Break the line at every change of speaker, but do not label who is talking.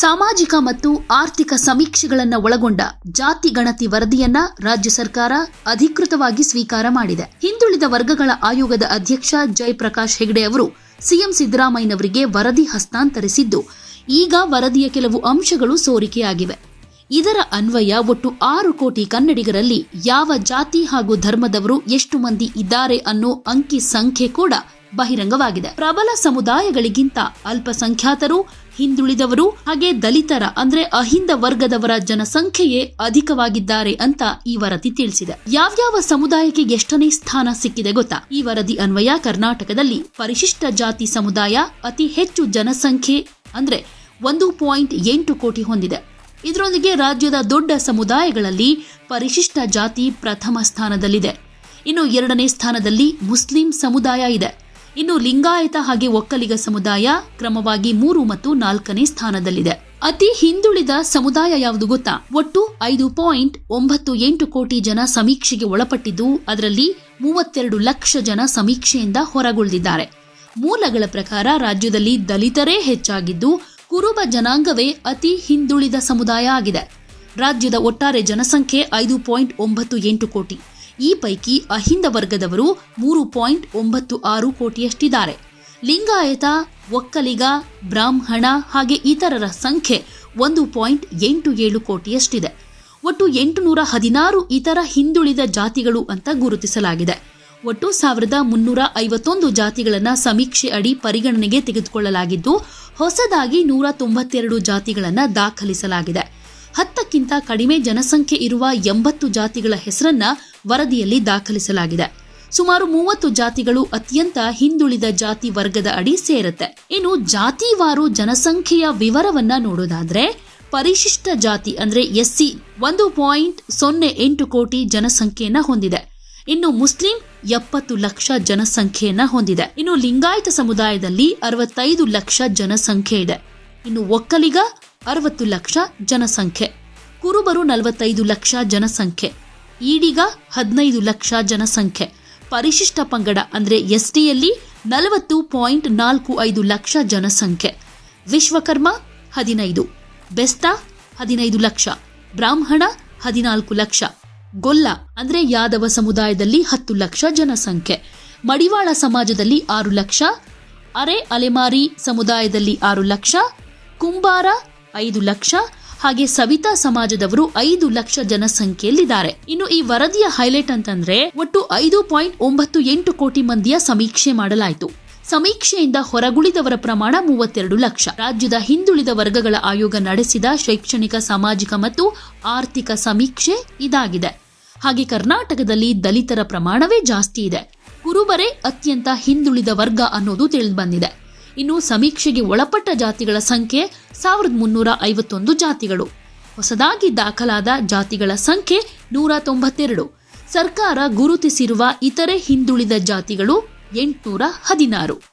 ಸಾಮಾಜಿಕ ಮತ್ತು ಆರ್ಥಿಕ ಸಮೀಕ್ಷೆಗಳನ್ನು ಒಳಗೊಂಡ ಜಾತಿ ಗಣತಿ ವರದಿಯನ್ನ ರಾಜ್ಯ ಸರ್ಕಾರ ಅಧಿಕೃತವಾಗಿ ಸ್ವೀಕಾರ ಮಾಡಿದೆ. ಹಿಂದುಳಿದ ವರ್ಗಗಳ ಆಯೋಗದ ಅಧ್ಯಕ್ಷ ಜಯಪ್ರಕಾಶ್ ಹೆಗಡೆ ಅವರು ಸಿಎಂ ಸಿದ್ದರಾಮಯ್ಯನವರಿಗೆ ವರದಿ ಹಸ್ತಾಂತರಿಸಿದ್ದು, ಈಗ ವರದಿಯ ಕೆಲವು ಅಂಶಗಳು ಸೋರಿಕೆಯಾಗಿವೆ. ಇದರ ಅನ್ವಯ ಒಟ್ಟು ಆರು ಕೋಟಿ ಕನ್ನಡಿಗರಲ್ಲಿ ಯಾವ ಜಾತಿ ಹಾಗೂ ಧರ್ಮದವರು ಎಷ್ಟು ಮಂದಿ ಇದ್ದಾರೆ ಅನ್ನೋ ಅಂಕಿ ಸಂಖ್ಯೆ ಕೂಡ ಬಹಿರಂಗವಾಗಿದೆ. ಪ್ರಬಲ ಸಮುದಾಯಗಳಿಗಿಂತ ಅಲ್ಪಸಂಖ್ಯಾತರು, ಹಿಂದುಳಿದವರು, ಹಾಗೆ ದಲಿತರ, ಅಂದ್ರೆ ಅಹಿಂದ ವರ್ಗದವರ ಜನಸಂಖ್ಯೆಯೇ ಅಧಿಕವಾಗಿದ್ದಾರೆ ಅಂತ ಈ ವರದಿ ತಿಳಿಸಿದೆ. ಯಾವ್ಯಾವ ಸಮುದಾಯಕ್ಕೆ ಎಷ್ಟನೇ ಸ್ಥಾನ ಸಿಕ್ಕಿದೆ ಗೊತ್ತಾ? ಈ ವರದಿ ಅನ್ವಯ ಕರ್ನಾಟಕದಲ್ಲಿ ಪರಿಶಿಷ್ಟ ಜಾತಿ ಸಮುದಾಯ ಅತಿ ಹೆಚ್ಚು ಜನಸಂಖ್ಯೆ, ಅಂದ್ರೆ ಒಂದು ಪಾಯಿಂಟ್ ಎಂಟು ಕೋಟಿ ಹೊಂದಿದೆ. ಇದರೊಂದಿಗೆ ರಾಜ್ಯದ ದೊಡ್ಡ ಸಮುದಾಯಗಳಲ್ಲಿ ಪರಿಶಿಷ್ಟ ಜಾತಿ ಪ್ರಥಮ ಸ್ಥಾನದಲ್ಲಿದೆ. ಇನ್ನು ಎರಡನೇ ಸ್ಥಾನದಲ್ಲಿ ಮುಸ್ಲಿಂ ಸಮುದಾಯ ಇದೆ. ಇನ್ನು ಲಿಂಗಾಯತ ಹಾಗೆ ಒಕ್ಕಲಿಗ ಸಮುದಾಯ ಕ್ರಮವಾಗಿ ಮೂರು ಮತ್ತು ನಾಲ್ಕನೇ ಸ್ಥಾನದಲ್ಲಿದೆ. ಅತಿ ಹಿಂದುಳಿದ ಸಮುದಾಯ ಯಾವುದು ಗೊತ್ತಾ? ಒಟ್ಟು ಐದು ಪಾಯಿಂಟ್ ಒಂಬತ್ತು ಎಂಟು ಕೋಟಿ ಜನ ಸಮೀಕ್ಷೆಗೆ ಒಳಪಟ್ಟಿದ್ದು ಅದರಲ್ಲಿ ಮೂವತ್ತೆರಡು ಲಕ್ಷ ಜನ ಸಮೀಕ್ಷೆಯಿಂದ ಹೊರಗುಳಿದಿದ್ದಾರೆ. ಮೂಲಗಳ ಪ್ರಕಾರ ರಾಜ್ಯದಲ್ಲಿ ದಲಿತರೇ ಹೆಚ್ಚಾಗಿದ್ದು ಕುರುಬ ಜನಾಂಗವೇ ಅತಿ ಹಿಂದುಳಿದ ಸಮುದಾಯ ಆಗಿದೆ. ರಾಜ್ಯದ ಒಟ್ಟಾರೆ ಜನಸಂಖ್ಯೆ ಐದು ಪಾಯಿಂಟ್ ಒಂಬತ್ತು ಎಂಟು ಕೋಟಿ. ಈ ಪೈಕಿ ಅಹಿಂದ ವರ್ಗದವರು ಮೂರು ಪಾಯಿಂಟ್ ಒಂಬತ್ತು ಆರು ಕೋಟಿಯಷ್ಟಿದ್ದಾರೆ. ಲಿಂಗಾಯತ, ಒಕ್ಕಲಿಗ, ಬ್ರಾಹ್ಮಣ ಹಾಗೆ ಇತರರ ಸಂಖ್ಯೆ ಒಂದು ಪಾಯಿಂಟ್ ಎಂಟು ಏಳು ಕೋಟಿಯಷ್ಟಿದೆ. ಒಟ್ಟು ಎಂಟುನೂರ ಹದಿನಾರು ಇತರ ಹಿಂದುಳಿದ ಜಾತಿಗಳು ಅಂತ ಗುರುತಿಸಲಾಗಿದೆ. ಒಟ್ಟು ಸಾವಿರದ ಮುನ್ನೂರ ಐವತ್ತೊಂದು ಜಾತಿಗಳನ್ನು ಸಮೀಕ್ಷೆ ಅಡಿ ಪರಿಗಣನೆಗೆ ತೆಗೆದುಕೊಳ್ಳಲಾಗಿದ್ದು, ಹೊಸದಾಗಿ ನೂರ ತೊಂಬತ್ತೆರಡು ಜಾತಿಗಳನ್ನು ದಾಖಲಿಸಲಾಗಿದೆ. ಹತ್ತಕ್ಕಿಂತ ಕಡಿಮೆ ಜನಸಂಖ್ಯೆ ಇರುವ ಎಂಬತ್ತು ಜಾತಿಗಳ ಹೆಸರನ್ನ ವರದಿಯಲ್ಲಿ ದಾಖಲಿಸಲಾಗಿದೆ. ಸುಮಾರು ಮೂವತ್ತು ಜಾತಿಗಳು ಅತ್ಯಂತ ಹಿಂದುಳಿದ ಜಾತಿ ವರ್ಗದ ಅಡಿ ಸೇರುತ್ತೆ. ಇನ್ನು ಜಾತಿವಾರು ಜನಸಂಖ್ಯೆಯ ವಿವರವನ್ನ ನೋಡೋದಾದ್ರೆ, ಪರಿಶಿಷ್ಟ ಜಾತಿ ಅಂದ್ರೆ ಎಸ್ಸಿ ಒಂದು ಪಾಯಿಂಟ್ ಸೊನ್ನೆ ಎಂಟು ಕೋಟಿ ಜನಸಂಖ್ಯೆಯನ್ನ ಹೊಂದಿದೆ. ಇನ್ನು ಮುಸ್ಲಿಂ ಎಪ್ಪತ್ತು ಲಕ್ಷ ಜನಸಂಖ್ಯೆಯನ್ನ ಹೊಂದಿದೆ. ಇನ್ನು ಲಿಂಗಾಯತ ಸಮುದಾಯದಲ್ಲಿ ಅರವತ್ತೈದು ಲಕ್ಷ ಜನಸಂಖ್ಯೆ ಇದೆ. ಇನ್ನು ಒಕ್ಕಲಿಗ ಅರವತ್ತು ಲಕ್ಷ ಜನಸಂಖ್ಯೆ. ಕುರುಬರು ನಲವತ್ತೈದು ಲಕ್ಷ ಜನಸಂಖ್ಯೆ. ಈಡಿಗ ಹದಿನೈದು ಲಕ್ಷ ಜನಸಂಖ್ಯೆ. ಪರಿಶಿಷ್ಟ ಪಂಗಡ ಅಂದ್ರೆ ಎಸ್ಟಿಯಲ್ಲಿ ನಲವತ್ತು ಪಾಯಿಂಟ್ ನಾಲ್ಕು ಐದು ಲಕ್ಷ ಜನಸಂಖ್ಯೆ. ವಿಶ್ವಕರ್ಮ ಹದಿನೈದು. ಬೆಸ್ತ ಹದಿನೈದು ಲಕ್ಷ. ಬ್ರಾಹ್ಮಣ ಹದಿನಾಲ್ಕು ಲಕ್ಷ. ಗೊಲ್ಲ ಅಂದ್ರೆ ಯಾದವ ಸಮುದಾಯದಲ್ಲಿ ಹತ್ತು ಲಕ್ಷ ಜನಸಂಖ್ಯೆ. ಮಡಿವಾಳ ಸಮಾಜದಲ್ಲಿ ಆರು ಲಕ್ಷ. ಅರೆ ಅಲೆಮಾರಿ ಸಮುದಾಯದಲ್ಲಿ ಆರು ಲಕ್ಷ. ಕುಂಬಾರ ಐದು ಲಕ್ಷ. ಹಾಗೆ ಸವಿತಾ ಸಮಾಜದವರು ಐದು ಲಕ್ಷ ಜನಸಂಖ್ಯೆಯಲ್ಲಿದ್ದಾರೆ. ಇನ್ನು ಈ ವರದಿಯ ಹೈಲೈಟ್ ಅಂತಂದ್ರೆ ಒಟ್ಟು ಐದು ಪಾಯಿಂಟ್ ಒಂಬತ್ತು ಎಂಟು ಕೋಟಿ ಮಂದಿಯ ಸಮೀಕ್ಷೆ ಮಾಡಲಾಯಿತು. ಸಮೀಕ್ಷೆಯಿಂದ ಹೊರಗುಳಿದವರ ಪ್ರಮಾಣ ಮೂವತ್ತೆರಡು ಲಕ್ಷ. ರಾಜ್ಯದ ಹಿಂದುಳಿದ ವರ್ಗಗಳ ಆಯೋಗ ನಡೆಸಿದ ಶೈಕ್ಷಣಿಕ, ಸಾಮಾಜಿಕ ಮತ್ತು ಆರ್ಥಿಕ ಸಮೀಕ್ಷೆ ಇದಾಗಿದೆ. ಹಾಗೆ ಕರ್ನಾಟಕದಲ್ಲಿ ದಲಿತರ ಪ್ರಮಾಣವೇ ಜಾಸ್ತಿ ಇದೆ. ಕುರುಬರೇ ಅತ್ಯಂತ ಹಿಂದುಳಿದ ವರ್ಗ ಅನ್ನೋದು ತಿಳಿದು ಬಂದಿದೆ. ಇನ್ನು ಸಮೀಕ್ಷೆಗೆ ಒಳಪಟ್ಟ ಜಾತಿಗಳ ಸಂಖ್ಯೆ ಸಾವಿರದ ಮುನ್ನೂರ ಐವತ್ತೊಂದು ಜಾತಿಗಳು. ಹೊಸದಾಗಿ ದಾಖಲಾದ ಜಾತಿಗಳ ಸಂಖ್ಯೆ ನೂರ ತೊಂಬತ್ತೆರಡು ಸರ್ಕಾರ ಗುರುತಿಸಿರುವ ಇತರೆ ಹಿಂದುಳಿದ ಜಾತಿಗಳು ಎಂಟುನೂರ ಹದಿನಾರು.